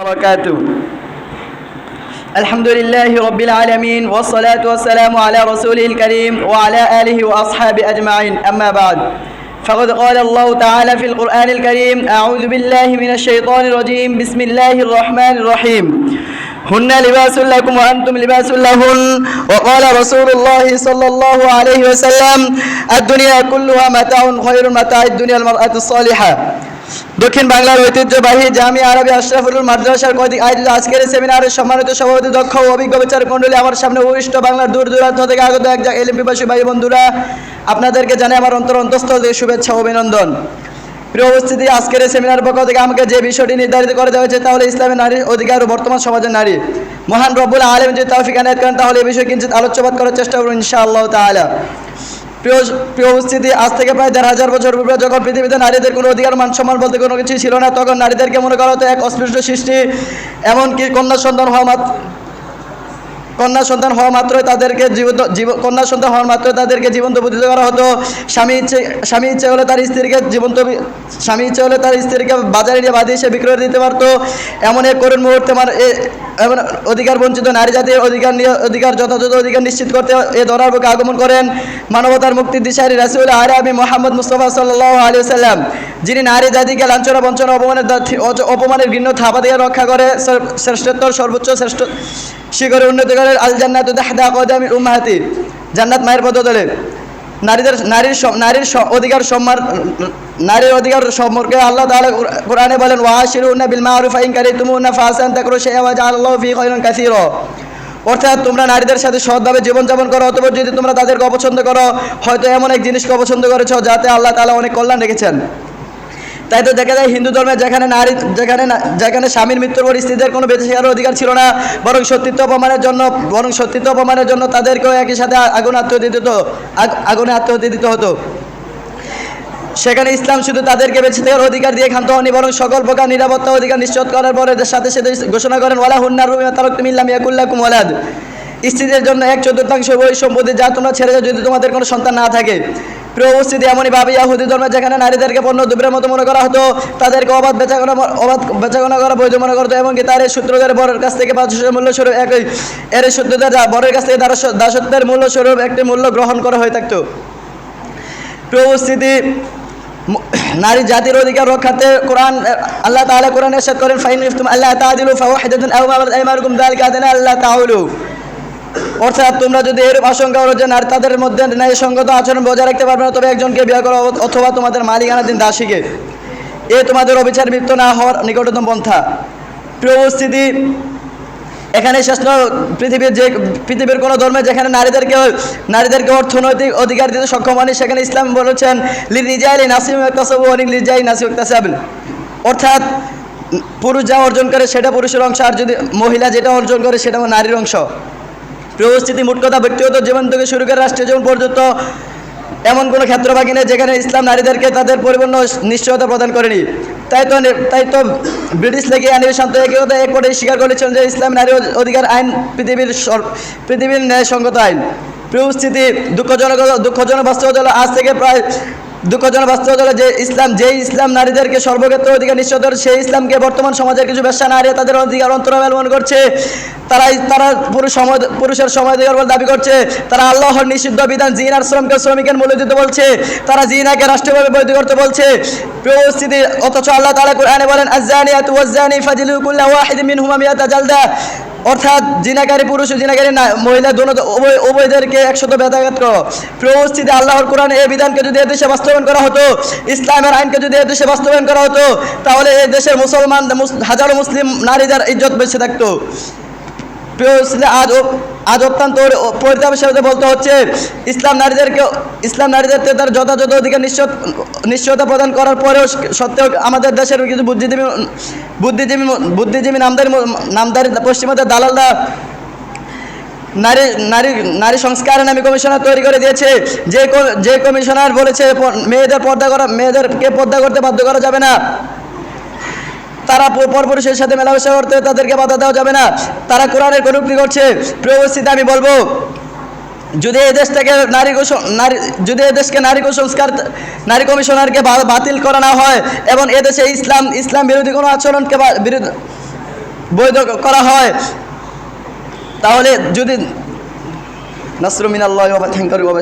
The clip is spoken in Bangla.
وبركاته. الحمد لله رب العالمين والصلاة والسلام على رسوله الكريم وعلى آله وأصحابه أجمعين. أما بعد فقد قال الله تعالى في القرآن الكريم أعوذ بالله من الشيطان الرجيم. بسم الله الرحمن الرحيم. هن لباس لكم وأنتم لباس لهن. وقال رسول الله صلى الله عليه وسلم الدنيا كلها متاع خير متاع الدنيا المرأة الصالحة. দক্ষিণ বাংলার ঐতিহ্যবাহী জামি আরবি আশরাফুল মাদ্রাসার কয়েক আয়োজিত আজকের সেমিনারের সম্মানিত সভাপতি, দক্ষ ও অভিজ্ঞ বিচারক মণ্ডলী, আমার সামনে উপবিষ্ট বাংলার দূর দূরান্ত থেকে আগত এক এলিম পিপাসী ভাই বন্ধুরা, আপনাদেরকে জানাই আমার অন্তর অন্তঃস্থল থেকে শুভেচ্ছা অভিনন্দন। প্রিয় উপস্থিতি, আজকের সেমিনার পক্ষ থেকে আমাকে যে বিষয়টি নির্ধারিত করে দেওয়া হয়েছে তাহলে ইসলামের নারীর অধিকার ও বর্তমান সমাজের নারী। মহান রব্বুল আলম যদি তৌফিক আনায়ত করেন, তাহলে এই বিষয়ে কিঞ্চিত আলোচ্যবাদ করার চেষ্টা করুন ইনশাআল্লাহ তাআলা। প্রিয় প্রিয় উপস্থিতি, আজ থেকে প্রায় দেড় হাজার বছর পূর্বে যখন পৃথিবীতে নারীদের কোনো অধিকার মান সম্মান বলতে কোনো কিছু ছিল না, তখন নারীদেরকে মনে করা হতো এক অস্পৃশ্য সৃষ্টি, এমনকি কন্যা সন্তান হওয়া কন্যা সন্তান হওয়া মাত্রই তাদেরকে জীবন্ত জীব- কন্যা সন্তান হওয়ার মাত্রই তাদেরকে জীবন্ত বুদ্ধিত করা হতো। স্বামী ইচ্ছে স্বামী ইচ্ছে হলে তার স্ত্রীকে জীবন্ত স্বামী ইচ্ছে হলে তার স্ত্রীকে বাজারে নিয়ে বাঁধিয়ে সে বিক্রয় দিতে পারতো। এমন এক করুণ মুহূর্তে আমার এমন অধিকার বঞ্চিত নারী জাতির অধিকার নিয়ে, অধিকার, যথাযথ অধিকার নিশ্চিত করতে এ ধরার বুকে আগমন করেন। মানবতার মুক্তির দিশারি রাসুল আরবি মোহাম্মদ মুস্তফা সাল্লাহ আলী সাল্লাম যিনি নারী জাতিকে লাঞ্ছনা, বঞ্চনা, অপমানের অপমানের ঘৃণ্য থাপা দিয়ে রক্ষা করে শ্রেষ্ঠত্বর সর্বোচ্চ শ্রেষ্ঠ শিখরে উন্নতি করে আল জান্নাত দাহদা কদামি উম্মাহাতি। জান্নাত মায়ের পদ পদতলে। নারীদের নারীর নারীর অধিকার সম্মান নারীর অধিকার সম্পর্কে আল্লাহ তাআলা কুর- কোরআনে বলেন ওয়াশিরুনা বিল মারুফ ইন কারিতুমুনা ফাসান তাকরু শাইআ ওয়া জাআলাল্লাহু ফি খায়রান কাসীরা। অর্থাৎ তোমরা নারীদের সাথে সৎভাবে জীবনযাপন করো অথবা যদি তোমরা তাদেরকে অপছন্দ করো, হয়তো এমন এক জিনিসকে অপছন্দ করেছ যাতে আল্লাহ তাআলা অনেক কল্যাণ রেখেছেন। তাই তো দেখা যায় হিন্দু ধর্মে যেখানে নারী, যেখানে যেখানে স্বামীর মৃত্যুর পর স্ত্রীদের কোনো বেঁচে অধিকার ছিল না, বরং সত্যিত্ব অপমানের জন্য, বরং সত্যিত্ব অপমানের জন্য তাদেরকেও একই সাথে আগুন আত্মহত্যা দিত আগুনে আত্মহত্যা দিতে হতো। সেখানে ইসলাম শুধু তাদেরকে বেঁচে থাকার অধিকার দিয়ে ক্ষান্ত হয়নি, বরং সকল প্রকার নিরাপত্তা অধিকার নিশ্চিত করার পরে সাথে সাথে ঘোষণা করেন, ওয়ালা হুন্নার রুমিয়া তারক তুমি ইল্লাম ইয়াকুল্লাকুম ওয়ালাদ। স্ত্রীদের জন্য এক চতুর্থাংশ ওই সম্পত্তি যা তোমরা ছেড়ে যাও যদি তোমাদের কোনো সন্তান না থাকে। প্রিয় উপস্থিতি, এমনই ভাবে ইয়াহুদি ধর্মে যেখানে নারীদেরকে পণ্য দুপুরের মতো মনে করা হতো, তাদেরকে অবাধ বেচাকেনা অবাধ বেচাকেনা করা বৈধ মনে করতো এমনকি তার এই সূত্রদের বরের কাছ থেকে পাঁচশো মূল্য স্বরূপ একই, এর সূত্রদের বরের কাছ থেকে দাস- দাসত্বের মূল্য স্বরূপ একটি মূল্য গ্রহণ করা হয়ে থাকতো। প্রিয় উপস্থিতি নারী জাতির অধিকার রক্ষার্থে কোরআন, আল্লাহ তাআলা কোরআন ইরশাদ করেন, ফাইন ইফতুম আল্লাহ তাআদিলু ফাওয়াহিদাতুন আও মা আল্লাহ তাআউলু। অর্থাৎ তোমরা যদি এরূপ আশঙ্কা করো যে নারী তাদের মধ্যে ন্যায়সঙ্গত আচরণ বজায় রাখতে পারবে না তবে একজনকে বিয়ে করো অথবা তোমাদের মালিকানা দিন দাসীকে। এ তোমাদের অবিচার মৃত্যু না হওয়ার নিকটতম পন্থা। প্রিয় উপস্থিতি এখানে শেষ নয়, পৃথিবীর যে পৃথিবীর কোনো ধর্মে যেখানে নারীদেরকে নারীদেরকে অর্থনৈতিক অধিকার দিতে সক্ষম হয়নি সেখানে ইসলাম বলেছেন লি নিজাইলি নাসিম একতাসাবু অনেক লিজাই নাসিম একতাসাবেন অর্থাৎ পুরুষ যা অর্জন করে সেটা পুরুষের অংশ আর যদি মহিলা যেটা অর্জন করে সেটা নারীর অংশ। প্রিয়স্থিতি মোট কথা ব্যক্তিগত জীবন থেকে শুরু করে রাষ্ট্রীয় জীবন পর্যন্ত এমন কোনো ক্ষেত্র বাকি নেই যেখানে ইসলাম নারীদেরকে তাদের পরিপূর্ণ নিশ্চয়তা প্রদান করেনি। তাই তো তাই তো ব্রিটিশ লেগে আনিবে শান্ত একই কথা এক করে স্বীকার করেছিলেন যে ইসলাম নারী অধিকার আইন পৃথিবীর পৃথিবীর ন্যায়সঙ্গত আইন। প্রিয়স্থিতি দুঃখজনক দুঃখজনক বাস্তবতা আজ থেকে প্রায় দুঃখজনক বাস্তবতা হলো যে ইসলাম, যেই ইসলাম নারীদেরকে সর্বক্ষেত্রে অধিকার নিশ্চিত করে, সেই ইসলামকে বর্তমান সমাজের কিছু ব্যবসা নারী তাদের অধিকার অন্তরাবেল মনে করছে। তারাই, তারা পুরুষ সময়, পুরুষের সময় অধিকার বলে দাবি করছে। তারা আল্লাহর নিষিদ্ধ বিধান, জিন আর শ্রমকে, শ্রমিকের মূল্য দিতে বলছে। তারা জিনাকে রাষ্ট্রীয়ভাবে বৈধ করতে বলছে। পরিস্থিতি, অথচ আল্লাহ তাআলা কোরআনে বলেন আযানিয়াতু ওয়াযানি ফাজিলু কুল্লা ওয়াহিদিন মিনহুমা মিয়াতা জালদা। অর্থাৎ জিনাকারী পুরুষ ও জিনাকারী মহিলা উভয় উভয়দেরকে একশত বেদাঘাত করো। প্রস্থিতি আল্লাহর কোরআন এই বিধানকে যদি এদেশে বাস্তবায়ন করা হতো, ইসলামের আইনকে যদি এদেশে বাস্তবায়ন করা হতো, তাহলে এ দেশের মুসলমান হাজারো মুসলিম নারীদের ইজ্জত বেঁচে থাকতো। প্রিয় আজ আজ অত্যন্ত পরিতাপের বলতে হচ্ছে, ইসলাম নারীদেরকে ইসলাম নারীদেরকে তার যথাযথ অধিকার নিশ্চয় নিশ্চয়তা প্রদান করার পরেও সত্ত্বেও আমাদের দেশের কিছু বুদ্ধিজীবী বুদ্ধিজীবী বুদ্ধিজীবী নামদারি নামদারি পশ্চিমাদের দালালরা নারী নারী নারী সংস্কার নামে কমিশনার তৈরি করে দিয়েছে। যে যে কমিশনার বলেছে মেয়েদের পর্দা করা মেয়েদেরকে পর্দা করতে বাধ্য করা যাবে না। তারা পরপুরুষের সাথে মেলামেশা করতে তাদেরকে বাধা দেওয়া যাবে না। তারা কোরআনের কটুক্তি করছে। প্রিয় আমি বলব, যদি এই দেশ থেকে নারী নারী যদি এই দেশকে নারী কুসংস্কার, নারী কমিশনারকে বাতিল করা না হয় এবং এদেশে ইসলাম ইসলাম বিরোধী কোনো আচরণকে বিরোধী বৈধ করা হয়, তাহলে যদি নাসরুমিন আল্লাহ বাবা থ্যাংক ইউ বাবা